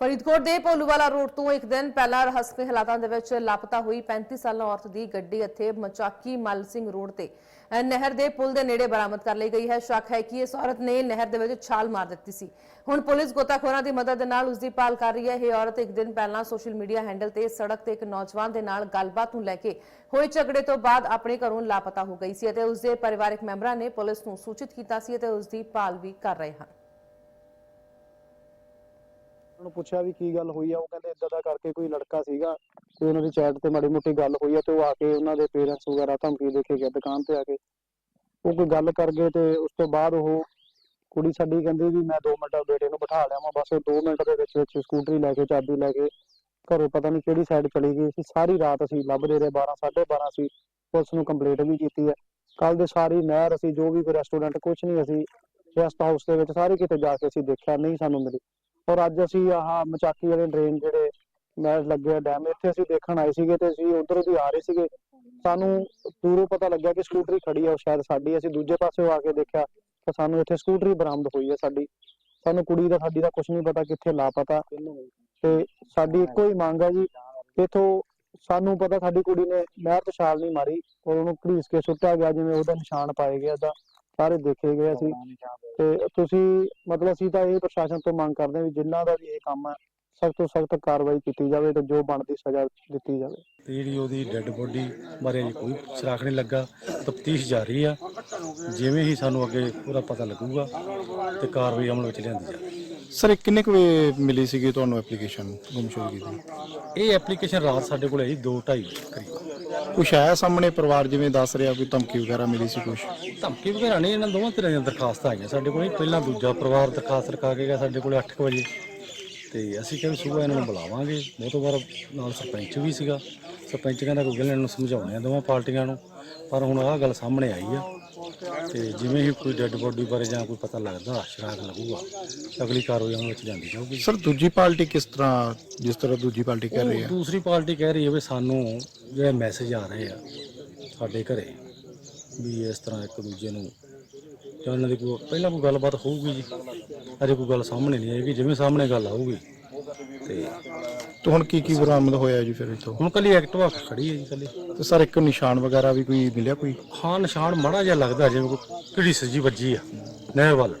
ਫਰੀਦਕੋਟ ਦੇ ਭੋਲੂਵਾਲਾ ਰੋਡ ਤੋਂ ਇੱਕ ਦਿਨ ਪਹਿਲਾਂ ਰਹੱਸਮਈ ਹਾਲਾਤਾਂ ਦੇ ਵਿੱਚ ਲਾਪਤਾ ਹੋਈ 35 ਸਾਲਾ ਔਰਤ ਦੀ ਗੱਡੀ ਇੱਥੇ ਮਚਾਕੀ ਮਲ ਸਿੰਘ ਰੋਡ ਤੇ ਨਹਿਰ ਦੇ ਪੁਲ ਦੇ ਨੇੜੇ ਬਰਾਮਦ ਕਰ ਲਈ ਗਈ ਹੈ। ਸ਼ੱਕ ਹੈ ਕਿ ਇਸ ਔਰਤ ਨੇ ਨਹਿਰ ਦੇ ਵਿੱਚ ਛਾਲ ਮਾਰ ਦਿੱਤੀ ਸੀ। ਹੁਣ ਪੁਲਿਸ ਗੋਤਾਖੋਰਾਂ ਦੀ ਮਦਦ ਦੇ ਨਾਲ ਉਸ ਦੀ ਭਾਲ ਕਰ ਰਹੀ ਹੈ। ਇਹ ਔਰਤ ਇੱਕ ਦਿਨ ਪਹਿਲਾਂ ਸੋਸ਼ਲ ਮੀਡੀਆ ਹੈਂਡਲ ਤੇ ਸੜਕ ਤੇ ਇੱਕ ਨੌਜਵਾਨ ਦੇ ਨਾਲ ਗੱਲਬਾਤ ਨੂੰ ਲੈ ਕੇ ਹੋਏ ਝਗੜੇ ਤੋਂ ਬਾਅਦ ਆਪਣੇ ਘਰੋਂ ਲਾਪਤਾ ਹੋ ਗਈ ਸੀ ਅਤੇ ਉਸ ਦੇ ਪਰਿਵਾਰਕ ਮੈਂਬਰਾਂ ਨੇ ਪੁਲਿਸ ਨੂੰ ਸੂਚਿਤ ਕੀਤਾ ਸੀ ਅਤੇ ਉਸ ਦੀ ਭਾਲ ਵੀ ਕਰ ਰਹੇ ਹਨ। ਉਹਨੂੰ ਪੁੱਛਿਆ ਵੀ ਕੀ ਗੱਲ ਹੋਈ ਆ, ਉਹ ਕਹਿੰਦੇ ਇਦਾਂ ਦਾ ਕਰਕੇ ਕੋਈ ਲੜਕਾ ਸੀਗਾ ਕੋਈ ਉਹਨਾਂ ਦੀ ਚੈਟ ਤੇ ਮਾੜੀ ਮੋਟੀ ਗੱਲ ਹੋਈ ਆ ਤੇ ਉਹ ਆ ਕੇ ਉਹਨਾਂ ਦੇ ਪੇਰੈਂਟਸ ਵਗੈਰਾ ਧਮਕੀ ਦੇ ਕੇ ਗਿਆ ਦੁਕਾਨ ਤੇ ਆ ਕੇ। ਉਹ ਕੋਈ ਗੱਲ ਕਰ ਗਏ ਤੇ ਉਸ ਤੋਂ ਬਾਅਦ ਉਹ ਕੁੜੀ ਸਾਡੀ ਕਹਿੰਦੀ ਵੀ ਮੈਂ 2 ਮਿੰਟ ਬੇਟੇ ਨੂੰ ਬਿਠਾ ਲਿਆ ਬਸ ਉਹ 2 ਮਿੰਟ ਦੇ ਵਿੱਚ ਵਿੱਚ ਸਕੂਟਰੀ ਲੈ ਕੇ, ਚਾਬੀ ਲੈ ਕੇ ਘਰੋਂ ਪਤਾ ਨਹੀਂ ਕਿਹੜੀ ਸਾਈਡ ਚਲੀ ਗਈ। ਸੀ ਸਾਰੀ ਰਾਤ ਅਸੀਂ ਲੱਭਦੇ ਰਹੇ 12 12:30 ਸੀ ਪੁਲਿਸ ਨੂੰ ਕੰਪਲੇਂਟ ਵੀ ਕੀਤੀ ਹੈ ਕੱਲ ਦੇ ਸਾਰੀ ਨਹਿਰ ਅਸੀਂ ਜੋ ਵੀ ਕੋਈ ਰੈਸਟੋਰੈਂਟ ਕੁਝ ਨਹੀਂ ਅਸੀਂ ਰੈਸਟ ਹਾਊਸ ਦੇ ਵਿੱਚ ਸਾਰੇ ਕਿਤੇ ਜਾ ਕੇ ਅਸੀਂ ਦੇਖਿਆ, ਨਹੀਂ ਸਾਨੂੰ ਮਿਲੀ। ਔਰ ਅੱਜ ਅਸੀਂ ਆਹ ਮਚਾਕੀ ਵਾਲੇ ਡਰੇਨ ਜਿਹੜੇ ਮੈਚ ਲੱਗੇ ਡੈਮ, ਇੱਥੇ ਅਸੀਂ ਦੇਖਣ ਆਏ ਸੀਗੇ ਤੇ ਅਸੀਂ ਉਧਰੋਂ ਦੀ ਆ ਰਹੇ ਸੀਗੇ। ਸਾਨੂੰ ਦੂਰੋਂ ਪਤਾ ਲੱਗਿਆ ਕਿ ਸਕੂਟਰੀ ਖੜੀ ਆ, ਉਹ ਸ਼ਾਇਦ ਸਾਡੀ ਅਸੀਂ ਦੂਜੇ ਪਾਸੇ ਆ ਕੇ ਦੇਖਿਆ ਤਾਂ ਸਾਨੂੰ ਇੱਥੇ ਸਕੂਟਰੀ ਬਰਾਮਦ ਹੋਈ ਹੈ ਸਾਡੀ। ਸਾਨੂੰ ਕੁੜੀ ਦਾ, ਸਾਡੀ ਦਾ ਕੁਝ ਨਹੀਂ ਪਤਾ ਕਿੱਥੇ ਲਾਪਤਾ। ਤੇ ਸਾਡੀ ਇੱਕੋ ਹੀ ਮੰਗ ਹੈ ਜੀ, ਇਥੋਂ ਸਾਨੂੰ ਪਤਾ ਸਾਡੀ ਕੁੜੀ ਨੇ ਨਹਿਰ ਤੋਂ ਛਾਲ ਨਹੀਂ ਮਾਰੀ ਔਰ ਉਹਨੂੰ ਘੜੀਸ ਕੇ ਸੁੱਟਿਆ ਗਿਆ, ਜਿਵੇਂ ਉਹਦਾ ਨਿਸ਼ਾਨ ਪਾਏ ਗਿਆ ਉਹਦਾ ਸਾਰੇ ਦੇਖੇ ਗਏ ਅਸੀਂ। ਤੇ ਤੁਸੀਂ ਮਤਲਬ ਅਸੀਂ ਤਾਂ ਇਹ ਪ੍ਰਸ਼ਾਸਨ ਤੋਂ ਮੰਗ ਕਰਦੇ ਹਾਂ ਵੀ ਜਿਨ੍ਹਾਂ ਦਾ ਵੀ ਇਹ ਕੰਮ ਹੈ ਸਖਤ ਤੋਂ ਸਖਤ ਕਾਰਵਾਈ ਕੀਤੀ ਜਾਵੇ ਤੇ ਜੋ ਬਣਦੀ ਸਜ਼ਾ ਦਿੱਤੀ ਜਾਵੇ। ਤੇ ਜਿਹੜੀ ਉਹਦੀ ਡੈੱਡ ਬੋਡੀ ਬਾਰੇ ਅਜੇ ਕੋਈ ਸੁਰਾਖ ਨਹੀਂ ਲੱਗਾ ਤਫਤੀਸ਼ ਜਾਰੀ ਆ। ਜਿਵੇਂ ਹੀ ਸਾਨੂੰ ਅੱਗੇ ਪੂਰਾ ਪਤਾ ਲੱਗੂਗਾ ਤੇ ਕਾਰਵਾਈ ਅਮਲ ਵਿੱਚ ਲਿਆਂਦੀ ਜਾਵੇ। ਸਰ ਇਹ ਕਿੰਨੇ ਕੁ ਵੇ ਮਿਲੀ ਸੀਗੀ ਤੁਹਾਨੂੰ ਐਪਲੀਕੇਸ਼ਨ ਗੁੰਮਸ਼ੁਦਗੀ ਦੀ? ਇਹ ਐਪਲੀਕੇਸ਼ਨ ਰਾਤ ਸਾਡੇ ਕੋਲ ਜੀ 2:30 ਕਰੀਬ। ਕੁਛ ਆਇਆ ਸਾਹਮਣੇ ਪਰਿਵਾਰ ਜਿਵੇਂ ਦੱਸ ਰਿਹਾ ਕੋਈ ਧਮਕੀ ਵਗੈਰਾ ਮਿਲੀ ਸੀ ਕੁਛ? ਧਮਕੀ ਵਗੈਰਾ ਨਹੀਂ ਇਹਨਾਂ ਦੋਵਾਂ ਤਰ੍ਹਾਂ ਦੀਆਂ ਦਰਖਾਸਤਾਂ ਆਈਆਂ ਸਾਡੇ ਕੋਲ। ਪਹਿਲਾਂ ਦੂਜਾ ਪਰਿਵਾਰ ਦਰਖਾਸਤ ਰਖਾ ਕੇ ਗਿਆ ਸਾਡੇ ਕੋਲ 8 ਵਜੇ। ਤੇ ਅਸੀਂ ਕਿਹਾ ਸਵੇਰ ਇਹਨਾਂ ਨੂੰ ਬੁਲਾਵਾਂਗੇ। ਬਹੁਤ ਵਾਰ ਨਾਲ ਸਰਪੰਚ ਵੀ ਸੀਗਾ। ਸਰਪੰਚ ਕਹਿੰਦਾ ਕੋਈ ਗੱਲ ਨੀ, ਇਹਨਾਂ ਨੂੰ ਸਮਝਾਉਣੇ ਆ ਦੋਵਾਂ ਪਾਰਟੀਆਂ ਨੂੰ। ਪਰ ਹੁਣ ਆਹ ਗੱਲ ਸਾਹਮਣੇ ਆਈ ਆ। ਤੇ ਜਿਵੇਂ ਹੀ ਕੋਈ ਡੈੱਡ ਬੋਡੀ ਬਾਰੇ ਜਾਂ ਕੋਈ ਪਤਾ ਲੱਗਦਾ ਸ਼ਰਾਕ ਲੱਗੂਗਾ ਅਗਲੀ ਕਾਰਵਾਈ ਅਮਲ ਵਿੱਚ ਜਾਂਦੀ ਜਾਊਗੀ। ਸਰ ਦੂਜੀ ਪਾਰਟੀ ਕਿਸ ਤਰ੍ਹਾਂ ਜਿਸ ਤਰ੍ਹਾਂ ਦੂਜੀ ਪਾਰਟੀ ਕਰ ਰਹੀ ਹੈ? ਦੂਸਰੀ ਪਾਰਟੀ ਕਹਿ ਰਹੀ ਹੈ ਵੀ ਸਾਨੂੰ ਜਿਹੜੇ ਮੈਸੇਜ ਆ ਰਹੇ ਆ ਸਾਡੇ ਘਰੇ ਵੀ ਇਸ ਤਰ੍ਹਾਂ ਇੱਕ ਦੂਜੇ ਨੂੰ ਜਾਂ ਉਹਨਾਂ ਦੀ ਕੋਈ ਪਹਿਲਾਂ ਕੋਈ ਗੱਲਬਾਤ ਹੋਊਗੀ ਜੀ। ਅਜੇ ਕੋਈ ਗੱਲ ਸਾਹਮਣੇ ਨਹੀਂ ਆਏਗੀ ਜਿਵੇਂ ਸਾਹਮਣੇ ਗੱਲ ਆਊਗੀ। ਤੇ ਤੇ ਹੁਣ ਕੀ ਕੀ ਬਰਾਮਦ ਹੋਇਆ ਜੀ ਫਿਰ ਇਥੋਂ? ਹੁਣ ਕੱਲੀ ਐਕਟਿਵਾ ਖੜੀ ਹੈ ਜੀ ਕੱਲੀ। ਤੇ ਸਰ ਇੱਕ ਨਿਸ਼ਾਨ ਵਗੈਰਾ ਵੀ ਕੋਈ ਮਿਲਿਆ ਕੋਈ? ਹਾਂ ਨਿਸ਼ਾਨ ਮਾੜਾ ਜਿਹਾ ਲੱਗਦਾ ਜਿਵੇਂ ਕੋਈ ਕਿਹੜੀ ਸੱਜੀ ਵੱਜੀ ਆ ਨਹਿਰ ਵੱਲ।